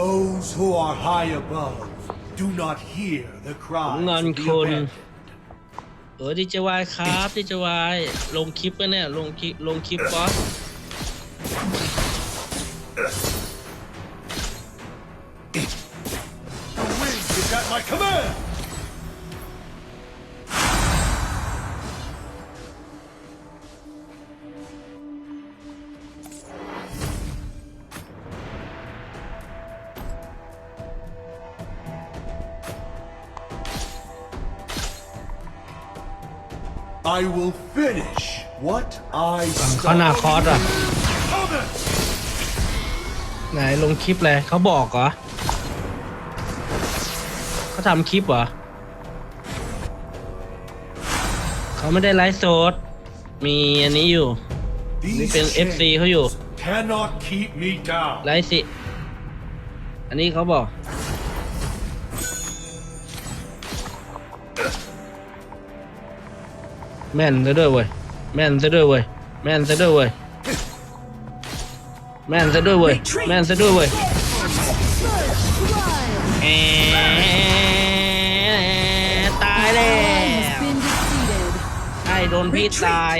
Those who are high above do not hear the ผ cries ลงาน of the คน abandoned. เออดีเจวายครับดีเจวายลงคลิปไปเนี่ยลงคลิปลงคลิปบอส I will finish what I เขาหน้าคอร์สอะ Coming! ไหนลงคลิปเลยเขาบอกเหรอเขาทำคลิปเหรอเขาไม่ได้ไลฟ์สดมีอันนี้อยู่ These เป็น FC เขาอยู่ chains cannot keep me down. ไลฟ์สิ อันนี้เขาบอก แม่นซะด้วยเว้ยแม่นซะด้วยเว้ยแม่นซะด้วยเว้ยแม่นซะด้วยเว้ยแม่นซะด้วยเว้ยแอะตายแล้ Ally ว has been defeated. ไอ้โดนพี่ตาย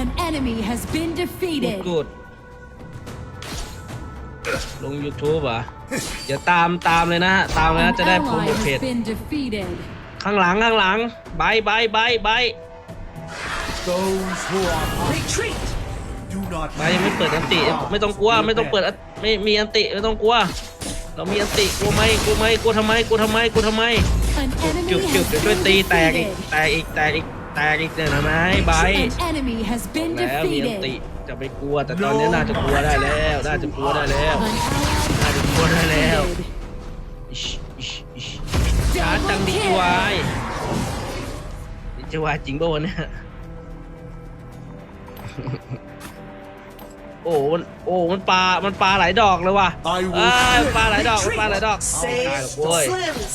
An enemy has been กู defeated. กูดลง YouTube เหรอะเดี๋ยวตามตามเลยนะฮะ ตามเลยนะ An จะได้โปร ally โมทเพจ has been defeated. ข้างหลังข้างหลังใบใบใบใบ Those who are retreat do not ใบยังไม่เปิดอันติ ไม่ต้องกลัว ไม่ต้องเปิดอันไม่มีอันติไม่ต้องกลัว เรามีอันติกลัวไหมกลัวไหมกลัวทำไมกลัวทำไมกลัวทำไม An จุบ enemy จุบ has เดี๋ยวช่วย been ตีแตกอีก defeated. แตกอีกแตกอีกแตกอีกเนี่ยนะไหมใบ An enemy has been แล้วมีอันติ defeated. จะไปกลัว แต่ตอนนี้น่าจะกลัวได้แล้วน่าจะกลัวได้แล้ว An ally น่าจะกลัวได้แล้ว defeated. อิชอิชอิชชาร์จจังดิจวายดิจวายจริงป่าวะเนี่ย โอ้มันโอ้มันปลา มันปลาหลายดอกเลยว่ะ I will เอ้ยมัน finish ปลาหลายดอกมันปลาหลายดอก Save เอาตายหรอกเว้ย Slims.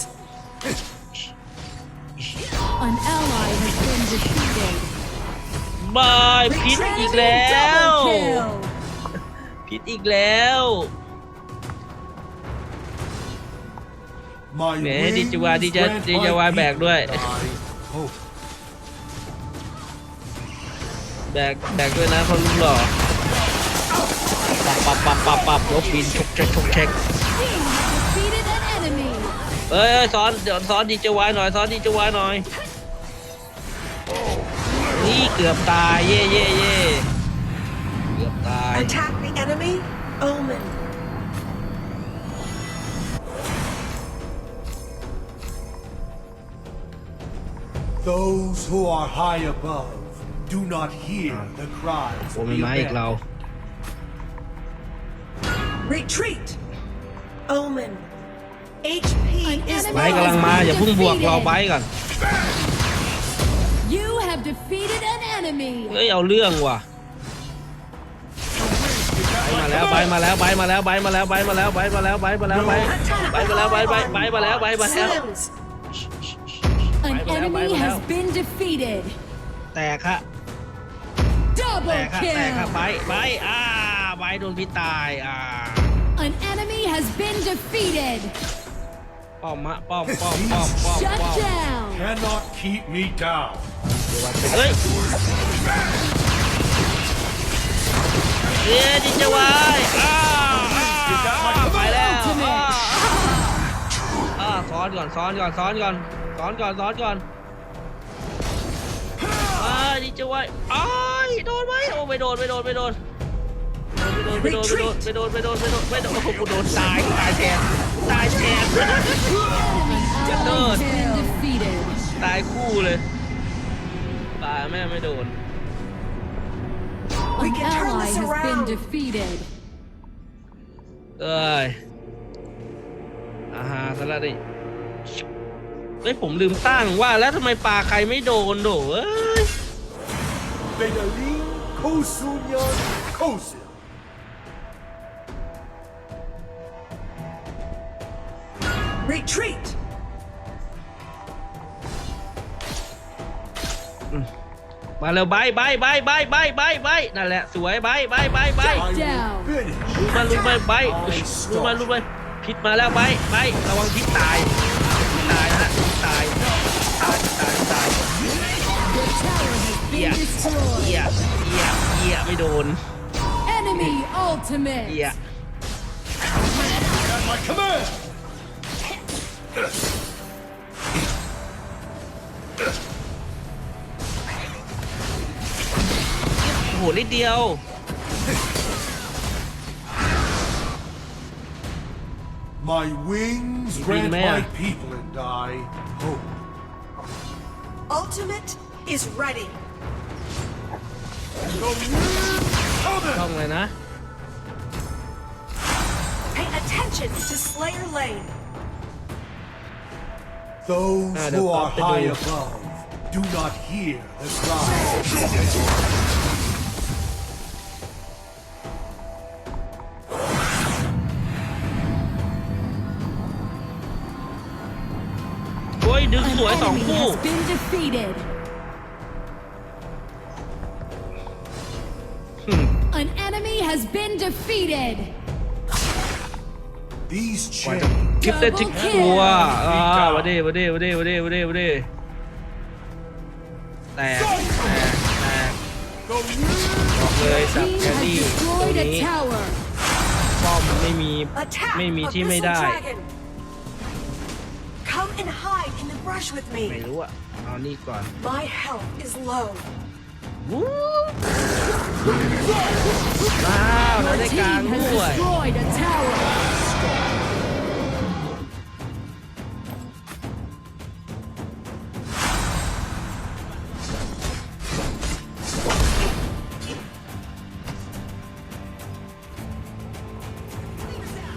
An ally has been defeated. บายพิษอีกแล้ว Double kill. พิษอีกแล้ว My แหม wings ดิจวาดิจะ grant ดิจะ my วายแบกด้วย people thy hope. แบกแบกด้วยนะคนหล่อปับปับปับปับปับลบบินชกเช็คชกเช็ค Team has defeated an enemy. เอ้ยเอ้ยสอนเดี๋ยวสอนดีเจวายหน่อยสอนดีเจวายหน่อย นี่เกือบตายเย่เย่เย่เกือบตาย Attack the enemy. Omen. Those who are high above do not hear the cries โอ้ of มี the ไม้อีกเรา abandoned. Retreat. Omen. HP is ไบร์ทกำลังมาอย่าเพิ่งบวกเราไบร์ทก่อน You have defeated an enemy. เฮ้ยเอาเรื่องว่ะไบร์ทมาแล้วไบร์ทมาแล้วไบร์ทมาแล้วไบร์ทมาแล้วไบร์ทมาแล้วไบร์ทมาแล้วไบร์ทมาแล้วไบร์ทไบร์ทไบร์ทไบร์ทไบร์ทมาแล้วไบร์ทมาแล้ว Slims. An Bye, bye, enemy bye, bye. has been defeated. แตกฮะ แต Double กฮะแตกฮะ kill. ไบร์ทไบร์ทอ่าไบร์ทโดนพิษตายอ่า An enemy has been defeated. ป้อมฮะป้อมป้อมป้อมป้อม Shut ป้อม down. Cannot keep me down. เฮ้ยเอ๊ะดิจะวายอ้าวอ้าวไปแล้วอ้าวอ้าวซ้อนก่อนซ้อนก่อนซ้อนก่อนซ้อนก่อนซ้อนก่อนอ้าวดิจะวายอ้าย โดนไหมโอ้ไม่โดนไม่โดนไม่โดนไม่โดนไม่โดนไม่โดนไม่โดนไม่โดนไม่โดนไม่โดนโอ้โหกูโดนตายตายแทนตายแทน An ally has been defeated. ตายคู่เลยตายแม่ไม่โดน We An can turn ally this has been around. defeated. เอ้ยอาหาซะแล้วดิเฮ้ยผมลืมตั้งว่าแล้วทำไมปลาใครไม่โดนโดเอ้ย Bedalim Kosunyan Kosil. Retreat. มาเร็วใบใบใบใบใบใบใบนั่นแหละสวยใบใบใบใบ I Down. will finish ลุกมาลุกมาใบ I ลุกมาลุกมา start. พิษมาแล้วไปไประวังพิษตาย ultimate. เหี้ย At my command! โอ้โหนิดเดียว My wings You grant mean mayor? my people and I hope. Ultimate is ready. ต้อง To Slayer Lane. Those who are high above do not hear the cry. An enemy has been defeated. An enemy has been defeated. These กว่าจะ chains คลิปได้ทิกตัวอ่ามาดิมาดิมาดิมาดิมาดิมาดิแตกแตกแตกบอกเลยสับ Team แค has รี่ตรง destroyed a นี้ tower. ป้อมไม่มี Attack ไม่มี of ที่ไม่ Missile ได้ Dragon. Come and hide in the brush with ไม่ me. รู้อะเอานี่ก่อน My health is low. วู้ว้าวเรา Your ได้กลาง team has ด้วย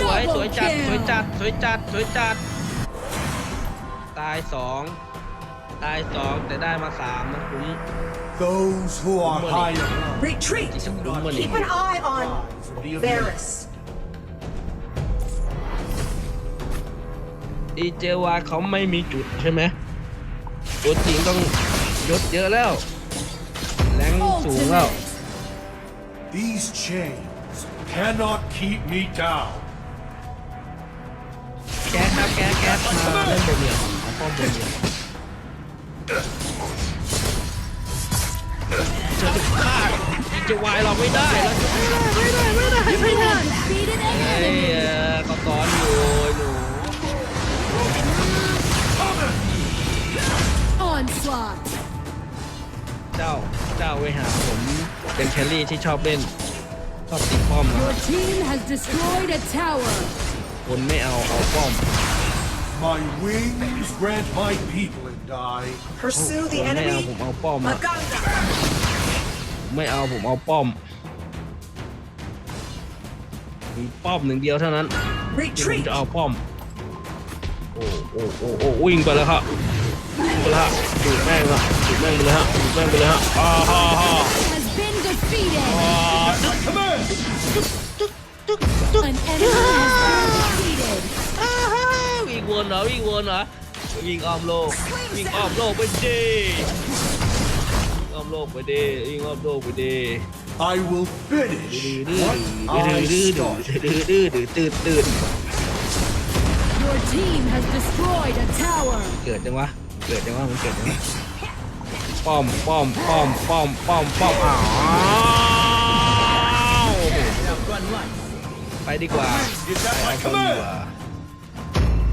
สวย Double สวยจัด kill สวยจัดสวยจัดสวยจัด ตายสองตายสองแต่ได้มาสามมันคุ้ม Those who are Money. high above ที่ Retreat. จะคุ้มมัน Keep an eye on rise in the abyss. Varus. ดีเจวาเขาไม่มีจุดใช่ไหมตัวจริงต้องยศเยอะแล้ว แรงสูงแล้ว Ultimate. These chains cannot keep me down. แก๊สครับแก๊สแก๊สมาเล่นบนเหนียวเอาป้อมบนเหนียวเจอจะฆ่าดีเจวายเราไม่ได้เราจะไม่ได้ไม่ได้ไม่ได้ไม่ได้ Defeated an ไอ้เอ่อก็สอนอยู่หนู Onslaught. เจ้าเจ้าไปหาผมเป็นแคลรี่ที่ชอบเล่นชอบติดป้อมนะ Your team has destroyed a tower. คนไม่เอาเอาป้อม My wings grant my people and I Pursue ค the นไม่เอา enemy. ผมเอาป้อมอะ Maganda. ไม่เอาผมเอาป้อมมีป้อมหนึ่งเดียวเท่านั้นที่ผม Retreat. จะเอาป้อม โอ้โอ้โอ้โอ้วิ่งไปแล้วครับวิ่งไปแล้วฮะดูดแม่งละดูดแม่งไปเลยฮะดูดแม่งไปเลยฮะอ่าฮ่าฮ่า Has been defeated. อ่า my command. An enemy has been วิ่งวนเหรอวิ่งวนเหรอวิ่งอ้อมโลกวิ่งอ้อมโลกไปดิวิ่งอ้อมโลกไปดิวิ่งอ้อมโลกไปดิ I will finish ดื้อ what ดื้อ I ดื้อดื้อ started. ดื้อดื้อดื้อตื่นตื่น Your team has destroyed a tower. เกิดจังวะ เกิดจังวะมันเกิดจังวะป้อมป้อมป้อมป้อมป้อมป้อมอ้าวไปดีกว่า Is that ไป my เอาบนดีกว่า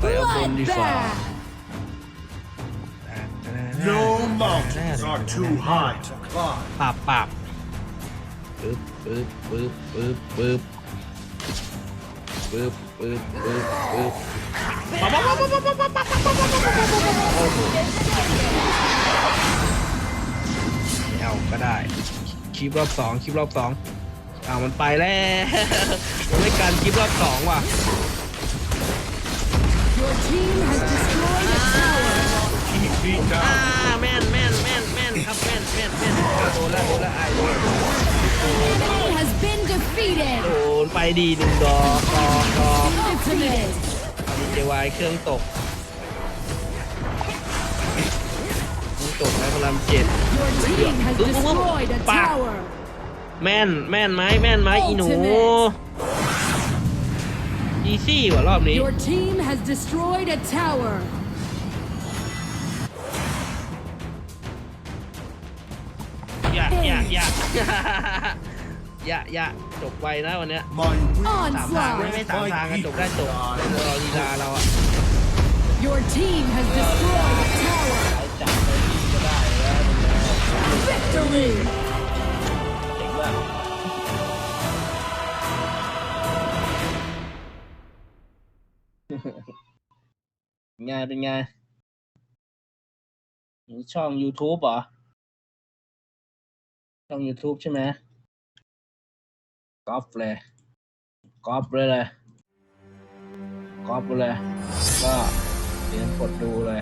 Bloodbath. No mountains are too high to climb. ปราบปราบปึ๊บปึ๊บปึ๊บปึ๊บปึ๊บปึ๊บปึ๊บปึ๊บปึ๊บปั๊บปั๊บปั๊บปั๊บปั๊บปั๊บปั๊บปั๊บปั๊บโอ้โหไม่เอาก็ได้คลิปรอบสองคลิปรอบสองอ้าวมันไปแล้วมันไม่การคลิปรอบสองว่ะ อ่า down. แม่นแม่นแม่นแม่นครับแม่นแม่นแม่นโดนละโดนละไอ้โดน Enemy has been defeated. โดนไปดีหนึ่งดอกดอกดอก Ultimate. มีเจวายเครื่องตกเครื่องตกแล้วพลังเจ็ด Your team has destroyed a tower. แม่นแม่นไหมแม่นไหมอีหนู Ultimate อีซี่กว่ารอบนี้ Your team has destroyed a tower. อย่าอย่าอย่าอย่าอย่าจบไวนะวันเนี้ย My will สามทาง ไม่ Onslaught. ไม่สามทางกันจบได้จบรอลีลาเราอะ Your team has destroyed a tower. จับไปที่ก็ได้แล้ว Victory. ไงเป็นไงช่อง YouTube เหรอ ช่อง YouTube ใช่ไหมกอล์ฟเลยกอล์ฟเลยเลยกอล์ฟเลย ก็เตรียนกดดูเลย